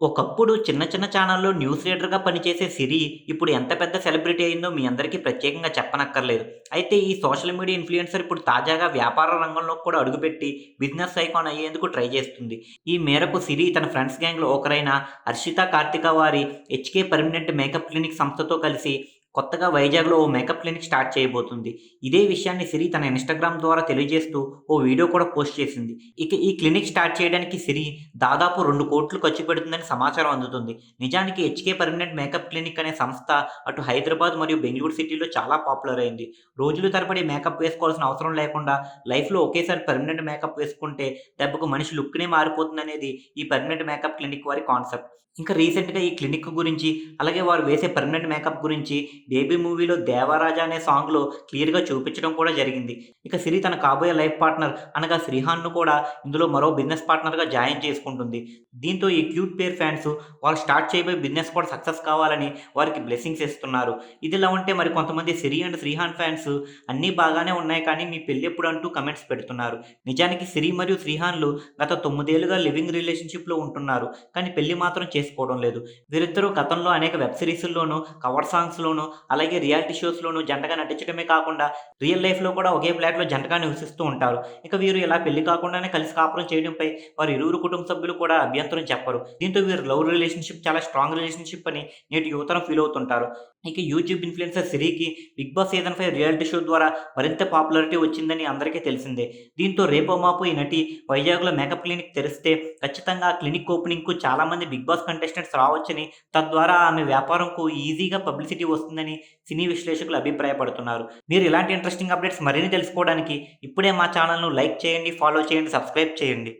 ఒకప్పుడు చిన్న చిన్న ఛానల్‌లో న్యూస్ రీడర్‌గా పనిచేసే సిరి, ఇప్పుడు ఎంత పెద్ద సెలబ్రిటీ అయిందో మీ అందరికీ ప్రత్యేకంగా చెప్పనక్కర్లేదు. అయితే ఈ సోషల్ మీడియా ఇన్‌ఫ్లుయెన్సర్ ఇప్పుడు తాజాగా వ్యాపార రంగంలోకి కూడా అడుగుపెట్టి బిజినెస్ ఐకాన్ అయ్యేందుకు ట్రై చేస్తుంది. ఈ మేరకు సిరి తన ఫ్రెండ్స్ గ్యాంగ్‌లో ఒకరైన హర్షిత కార్తిక వారి హెచ్‌కే పర్మనెంట్ మేకప్ క్లినిక్ సంస్థతో కలిసి కొత్తగా వైజాగ్‌లో ఓ మేకప్ క్లినిక్ స్టార్ట్ చేయబోతుంది. ఇదే విషయాన్ని సిరి తన ఇన్‌స్టాగ్రామ్ ద్వారా తెలియజేస్తూ ఓ వీడియో కూడా పోస్ట్ చేసింది. ఇక ఈ క్లినిక్ స్టార్ట్ చేయడానికి సిరి దాదాపు రెండు కోట్లు ఖర్చు పెడుతుందని సమాచారం అందుతుంది. నిజానికి హెచ్‌కే పర్మనెంట్ మేకప్ క్లినిక్ అనే సంస్థ అటు హైదరాబాద్ మరియు బెంగళూరు సిటీలో చాలా పాపులర్ అయింది. రోజులు తరబడి మేకప్ వేసుకోవాల్సిన అవసరం లేకుండా లైఫ్‌లో ఒకేసారి పర్మనెంట్ మేకప్ వేసుకుంటే దెబ్బకు మనిషి లుక్‌నే మారిపోతుందనేది ఈ పర్మనెంట్ మేకప్ క్లినిక్ వారి కాన్సెప్ట్. ఇంకా రీసెంట్‌గా ఈ క్లినిక్ గురించి, అలాగే వారు వేసే పర్మనెంట్ మేకప్ గురించి 'బేబీ' మూవీలో దేవరాజా అనే సాంగ్‌లో క్లియర్‌గా చూపించడం కూడా జరిగింది. ఇక సిరి తన కాబోయే లైఫ్ పార్ట్నర్ అనగా శ్రీహాన్‌ను కూడా ఇందులో మరో బిజినెస్ పార్ట్నర్‌గా జాయిన్ చేసుకుంటుంది. దీంతో ఈ క్యూట్ పేర్ ఫ్యాన్స్ వాళ్ళు స్టార్ట్ చేయబోయే బిజినెస్ కూడా సక్సెస్ కావాలని వారికి బ్లెస్సింగ్స్ ఇస్తున్నారు. ఇదిలా ఉంటే మరి కొంతమంది సిరి అండ్ శ్రీహాన్ ఫ్యాన్స్ అన్నీ బాగానే ఉన్నాయి కానీ మీ పెళ్ళెప్పుడు అంటూ కమెంట్స్ పెడుతున్నారు. నిజానికి సిరి మరియు శ్రీహాన్‌లు గత తొమ్మిదేళ్ళుగా లివింగ్ రిలేషన్‌షిప్‌లో ఉంటున్నారు. కానీ పెళ్ళి మాత్రం చేసుకోవడం లేదు. వీరిద్దరూ గతంలో అనేక వెబ్ సిరీస్ల్లోనూ కవర్ సాంగ్స్‌లోనూ, అలాగే రియాలిటీ షోస్‌లోనూ జంటగా నటించడమే కాకుండా రియల్ లైఫ్‌లో కూడా ఒకే ఫ్లాట్‌లో జంటగా నివసిస్తూ ఉంటారు. ఇక వీరు ఇలా పెళ్ళి కాకుండానే కలిసి కాపురం చేయడంపై వారి ఇరువురు కుటుంబ సభ్యులు కూడా అభ్యంతరం చెప్పరు. దీంతో వీరు లవ్ రిలేషన్‌షిప్ చాలా స్ట్రాంగ్ రిలేషన్‌షిప్ అని నేటి యువతరం ఫీల్ అవుతుంటారు. ఇక యూట్యూబ్ ఇన్‌ఫ్లుయెన్సర్ సిరికి 'Bigg Boss' season five reality show ద్వారా మరింత పాపులారిటీ వచ్చిందని అందరికీ తెలిసిందే. దీంతో రేపో మాపు ఈ నటి వైజాగ్‌లో మేకప్ క్లినిక్ తెరిస్తే ఖచ్చితంగా ఆ క్లినిక్ ఓపెనింగ్‌కు చాలా మంది 'బిగ్ బాస్' కంటెస్టెంట్స్ రావచ్చని, తద్వారా ఆమె వ్యాపారంకు ఈజీగా పబ్లిసిటీ వస్తుందని సినీ విశ్లేషకులు అభిప్రాయపడుతున్నారు. మీరు ఇలాంటి ఇంట్రెస్టింగ్ అప్డేట్స్ మరిన్ని తెలుసుకోవడానికి ఇప్పుడే మా ఛానల్‌ను లైక్ చేయండి, ఫాలో చేయండి, సబ్స్క్రైబ్ చేయండి.